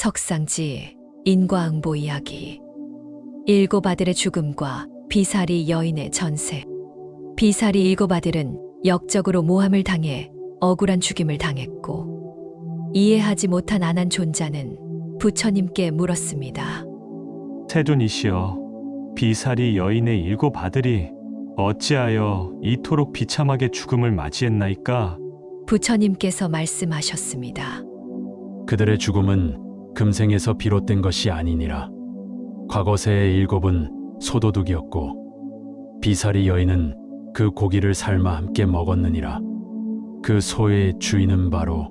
석상지 인과응보 이야기 일곱 아들의 죽음과 비사리 여인의 전세 비사리 일곱 아들은 역적으로 모함을 당해 억울한 죽임을 당했고 이해하지 못한 안한 존자는 부처님께 물었습니다. 세존이시여, 비사리 여인의 일곱 아들이 어찌하여 이토록 비참하게 죽음을 맞이했나이까? 부처님께서 말씀하셨습니다. 그들의 죽음은 금생에서 비롯된 것이 아니니라. 과거세의 일곱은 소도둑이었고 비사리 여인은 그 고기를 삶아 함께 먹었느니라. 그 소의 주인은 바로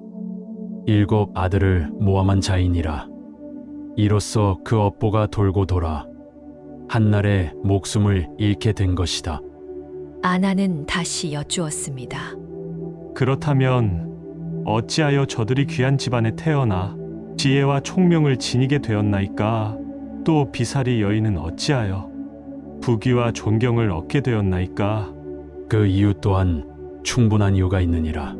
일곱 아들을 모함한 자이니라. 이로써 그 업보가 돌고 돌아 한날에 목숨을 잃게 된 것이다. 아나는 다시 여쭈었습니다. 그렇다면 어찌하여 저들이 귀한 집안에 태어나 지혜와 총명을 지니게 되었나이까? 또 비사리 여인은 어찌하여 부귀와 존경을 얻게 되었나이까? 그 이유 또한 충분한 이유가 있느니라.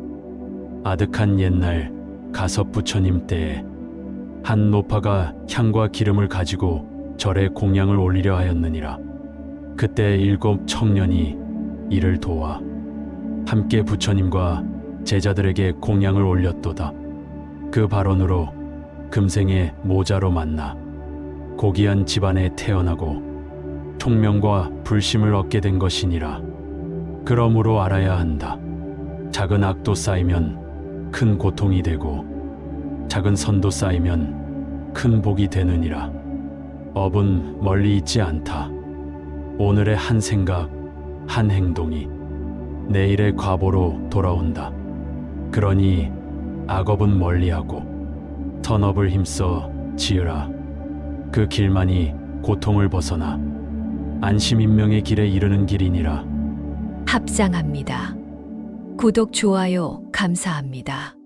아득한 옛날 가섭 부처님 때에 한 노파가 향과 기름을 가지고 절에 공양을 올리려 하였느니라. 그때 일곱 청년이 이를 도와 함께 부처님과 제자들에게 공양을 올렸도다. 그 발언으로 금생에 모자로 만나 고귀한 집안에 태어나고 총명과 불심을 얻게 된 것이니라. 그러므로 알아야 한다. 작은 악도 쌓이면 큰 고통이 되고 작은 선도 쌓이면 큰 복이 되느니라. 업은 멀리 있지 않다. 오늘의 한 생각, 한 행동이 내일의 과보로 돌아온다. 그러니 악업은 멀리하고 선업을 힘써 지으라. 그 길만이 고통을 벗어나 안심인명의 길에 이르는 길이니라. 합장합니다. 구독, 좋아요, 감사합니다.